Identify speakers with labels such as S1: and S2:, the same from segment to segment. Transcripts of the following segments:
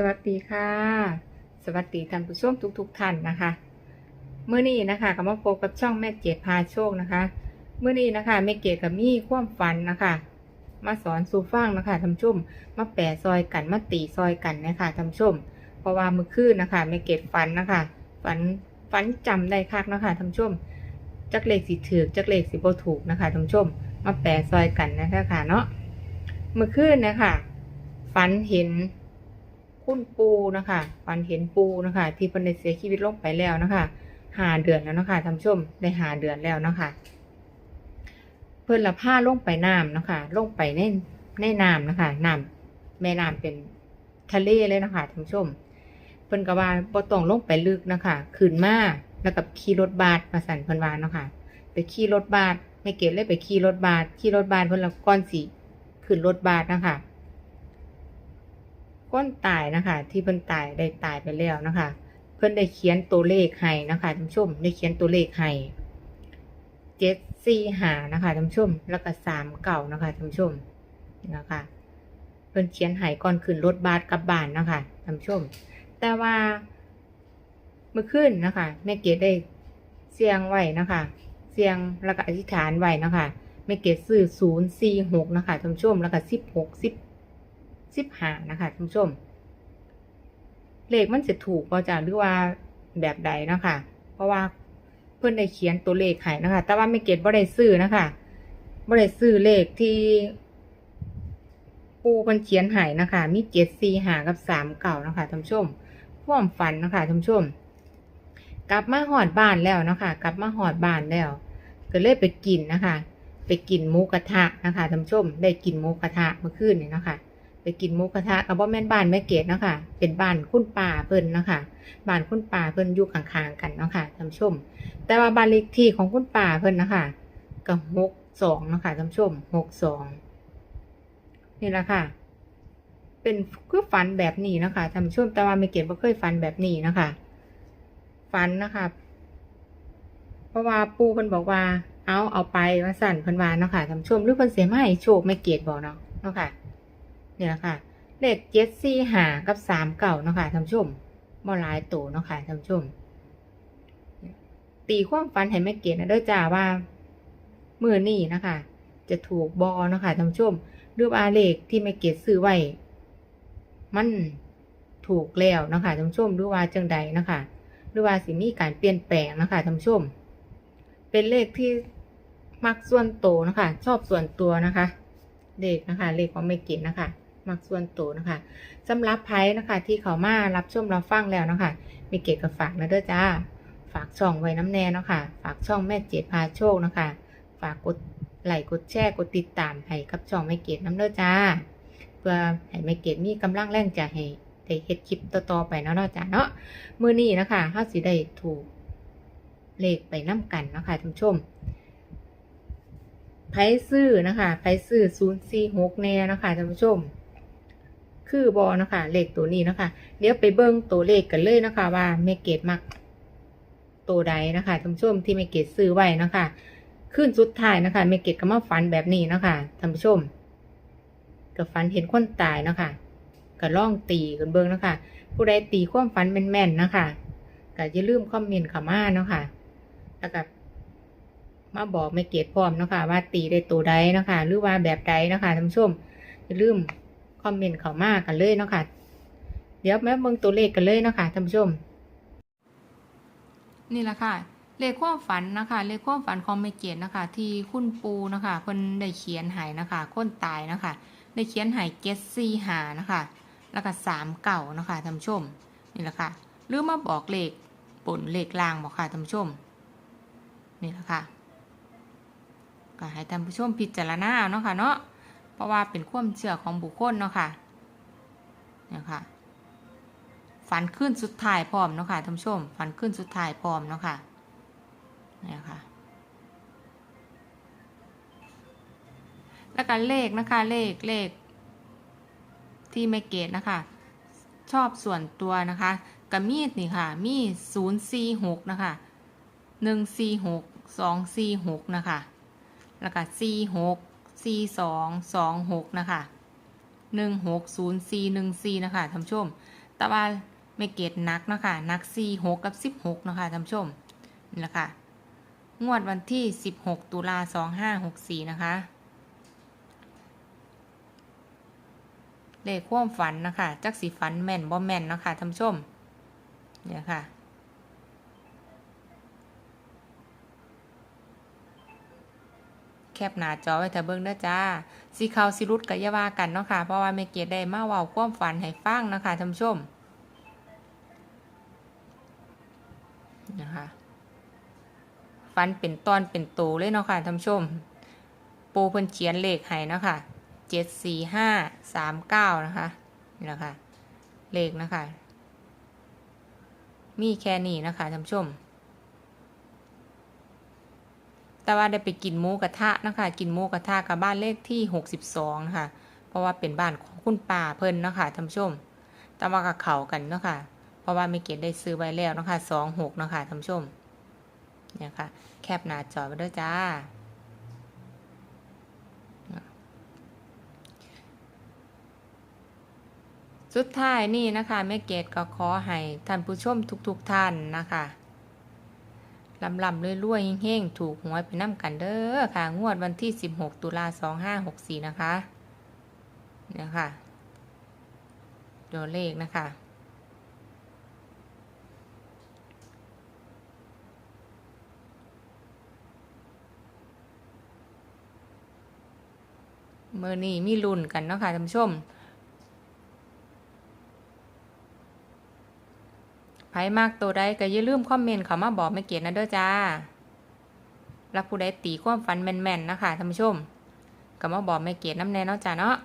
S1: สวัสดีค่ะ สวัสดีท่านผู้ชมทุกๆทท่านนะคะเมื่อนี้นะคะก็มาพบกับช่องแม่เกดพาโชคนะคะเมื่อนี้นะคะแม่เกดกับมี่ความฝันนะคะ มาสอนสู่ฟังนะคะท่านชมมาแปะซอยกันมาตีซอยกันนะคะท่านชม เพราะว่าเมื่อคืนนะคะแม่เกดฝันนะคะ ฝันฝันจำได้คักนะคะท่านชมจักเลขสีถือจักเลขสีโบถูกนะคะท่านชม มาแปะซอยกันนะคะค่ะเนาะเมื่อคืนนะคะฝันเห็น คุณปูนะคะฝันเห็นปูนะคะ ที่เพิ่นได้เสียชีวิตลงไปแล้วนะคะหาเดือนแล้วนะคะท่านผู้ชมได้หาเดือนแล้วนะคะเพิ่นละผ้าลงไปน้ำนะคะลงไปในในน้ำนะคะน้ำแม่น้ำเป็นทะเลเลยนะคะท่านผู้ชม เพิ่นก็ว่าบ่ต้องลงไปลึกนะคะขึ้นมาแล้วกับขี่รถบัสมาสั่นเพิ่นวาเนะคะไปขี่รถบัสไม่เก็ตเลยไปขี่รถบัสขี่รถบัสเพิ่นละก้อนสีขึ้นรถบัสนะคะ ก้นตายนะคะ ที่เพิ่นตายได้ตายไปแล้วนะคะ เพิ่นได้เขียนตัวเลขให้นะคะท่านผู้ชมได้เขียนตัวเลขให้เจ็ดสี่หานะคะท่านผู้ชม แล้วก็สามเก่านะคะท่านผู้ชมนะคะ เพิ่นเขียนให้ก่อนขึ้นรถบัสกลับบ้านนะคะท่านผู้ชม แต่ว่าเมื่อคืนนะคะแม่เกดได้เสียงไว้นะคะ เสียงแล้วก็อธิษฐานไว้นะคะแม่เกดซื้อศูนย์สี่หกนะคะท่านผู้ชมแล้วก็สิบหกสิบ สิบหานะคะท่านผู้ชม เลขมันจะถูกก็จะหรือว่าแบบใดนะคะเพราะว่าเพื่อนได้เขียนตัวเลขให้นะคะ แต่ว่าไม่เก็ตบ่ได้ซื้อนะคะบ่ได้ซื้อเลขที่ ปูเพิ่นเขียนให้นะคะ มีเจ็ดสี่หากับสามเก่านะคะท่านผู้ชมควมฝันนะคะท่านผู้ชม กลับมาหอดบ้านแล้วนะคะ กลับมาหอดบ้านแล้วก็เลยไปกินนะคะ ไปกินหมูกระทะนะคะท่านผู้ชม ได้กินหมูกระทะเมื่อคืนนี้นะคะ กินหมูกระทะกับบ่แม่นบ้านแม่เกดเนาะคะเป็นบ้านคุณป่าเพิ่นเนาะคะบ้านคุณป่าเพิ่นอยู่ข้างๆกันเนาะคะท่านชม แต่ว่าบ้านเลขที่ของคุณป่าเพิ่นนะคะก็หกสองเนาะคะท่านชมหกสองนี่แหละค่ะ เป็นคือฝันแบบนี้นะคะท่านชม แต่ว่าแม่เกดบ่เคยฝันแบบนี้นะคะฝันนะคะเพราะว่าปูเพิ่นบอกว่าเอาเอาไปว่าสั่นเพิ่นว่าเนาะค่ะท่านชมหรือเพิ่นเสียไมาให้โชคแม่เกดบอกเนาะเนาะค่ะ เนี่ยค่ะ เลขเจ็ดสี่หากับสามเก่าเนาะค่ะท่านผู้ชมบ่หลายตัวเนาะค่ะท่านผู้ชม ตีความฝันให้แม่เกดนะเด้อจ้าว่ามือนี่นะคะ จะถูกบอเนาะค่ะท่านผู้ชมหรือว่าเลขที่แม่เกดซื้อไว้ มันถูกแล้วนะคะท่านผู้ชมหรือว่าจังใดนะคะหรือว่าสิมีการเปลี่ยนแปลงนะคะท่านผู้ชม เป็นเลขที่มักส่วนโตนะคะ ชอบส่วนตัวนะคะ เลขนะคะ เลขของไม่กินนะคะ มักส่วนตัวนะคะสำหรับไพ่นะคะ ที่เขามารับชมรับฟังแล้วนะคะมีเกตกับฝากนะเด้อจ้า ฝากช่องไว้น้ำแน่เนาะค่ะ ฝากช่องแม่เจดพาโชคนะคะ ฝากกดไลค์กดแชร์กดติดตามให้กับช่องแม่เกดน้ำเด้อจ้า เพื่อให้แม่เกดมีกำลังแรงใจให้ได้เฮ็ดคลิปต่อๆไปเนาะเนาะจ้าเนาะมื้อนี้นะคะเฮาสิได้ถูกเลขไปน้ำกันเนาะค่ะท่านผู้ชมไพซื้อนะคะไพซื้อศูนย์สี่หกแน่นะคะท่านผู้ชม คือบอนะคะเลขตัวนี้นะคะเดี๋ยวไปเบิ้งตัวเลขกันเลยนะคะ ว่าเมเกตมักตัวใดนะคะท่านผู้ชมที่เมเกตซื้อไว้นะคะขึ้นสุดท้ายนะคะเมเกตก็มาฝันแบบนี้นะคะท่านผู้ชมก็ฝันเห็นคนตายนะคะก็ล่องตีกันเบิ้งนะคะ ผู้ใดตีความฝันแม่นๆนะคะก็อย่าลืมคอมเมนต์ขามาเนาะค่ะแล้วก็มาบอกไม่เกตพร้อมเนาะคะว่าตีได้ตัวใดเนาะคะหรือว่าแบบใดเนาะคะท่านผู้ชมอย่าลืม คอมเมนต์เขามากกันเลยเนาะคะเดี๋ยวแม่เบิ่งตัวเลขกันเลยเนาะคะท่านผู้ชม นี่แหละค่ะ เลขความฝันนะคะ เลขความฝันของไม่เกตนะคะ ที่คุณปูนะคะเพิ่นได้เขียนให้นะคะคนตายนะคะ ได้เขียนให้เจ็ดสี่หานะคะ แล้วก็สามเก่านะคะท่านผู้ชม นี่แหละค่ะหรือมาบอกเลขปนเลขลางบอกค่ะท่านผู้ชม นี่แหละค่ะก็ให้ท่านผู้ชมพิจารณาเอาเนาะค่ะเนาะ เพราะว่าเป็นความเชื่อของบุคคลเนาะค่ะเนี่ยค่ะ ฝันขึ้นสุดท้ายพร้อมเนาะค่ะท่านผู้ชม ฝันขึ้นสุดท้ายพร้อมเนาะค่ะเนี่ยค่ะ แล้วก็เลขนะคะ เลขเลข ที่ไม่เกตนะคะ ชอบส่วนตัวนะคะกับมีดนี่ค่ะ มีศูนย์สี่หกนะคะหนึ่งสี่หกสองสี่หกนะคะ แล้วก็สี่หก สี่สองสองหกนะคะหนึ่งหกศูนย์สี่หนึ่งสี่นะคะท่านผู้ชม แต่ว่าไม่เกตนักนะคะนักสี่หกกับสิบหกนะคะท่านผู้ชมนี่แหละค่ะงวดวันที่สิบหกตุลาสองห้าหกสี่นะคะเลขความฝันนะคะจักสีฝันแม่นบ่แม่นนะคะท่านผู้ชมเนี่ยค่ะ แคปหน้าจอไว้เถอะเบิ่งเด้อจ้าสีขาวสีรุดกับยาว่ากันเนาะค่ะเพราะว่าเมเกดได้มาเว้าความฝันให้ฟังนะคะท่านผู้ชมนะคะฝันเป็นตอนเป็นโตเลยเนาะค่ะท่านผู้ชม ปูเพิ่นเขียนเลขให้เนาะค่ะเจ็ดสี่ห้าสามเก้านะคะนี่แหละค่ะเลขนะคะ มีแค่นี้นะคะท่านผู้ชม แต่ว่าได้ไปกินหมูกระทะนะคะกินหมูกระทะกับบ้านเลขที่ 62นะคะเพราะว่าเป็นบ้านของคุณป่าเพิ่นนะคะท่านผู้ชม แต่ว่ากับเขากันเนาะคะเพราะว่าไม่เก็ตได้ซื้อไว้แล้วนะคะ26นะคะท่านผู้ชมเนี่ยค่ะ แคบหน้าจอไปด้วยจ้าสุดท้ายนี่นะคะแม่เกดก็ขอให้ท่านผู้ชมทุกๆทท่านนะคะ ลำลำรวยๆเฮงๆ ถูกหวยไปน้ำกันเด้อค่ะ งวดวันที่ 16 ตุลา2564 นะคะเนี่ยค่ะตัวเลขนะคะ เมื่อนี้มีรุ่นกันเนาะค่ะท่านผู้ชม ไผมากตัวใดก็อย่าลืมคอมเมนต์เขามาบอกไม่เกียรนะเด้อจ้ารักผู้ใดตีความฝันแม่นๆนะคะท่านผู้ชมก็มาบอกไม่เกียรน้ำแน่เนาะจ้าเนาะ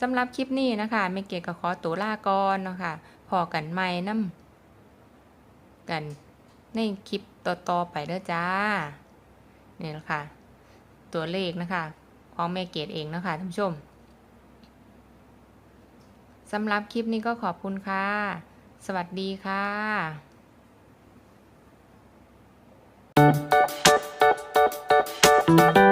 S1: สำหรับคลิปนี้นะคะไม่เกียรก็ขอตัวลาก่อนเนาะคะพอกันใหม่น้ำกันในคลิปต่อๆไปเด้อจ้านี่แหละค่ะ ตัวเลขนะคะ ของแม่เกดเองนะคะท่านผู้ชม สำหรับคลิปนี้ก็ขอบคุณค่ะ สวัสดีค่ะ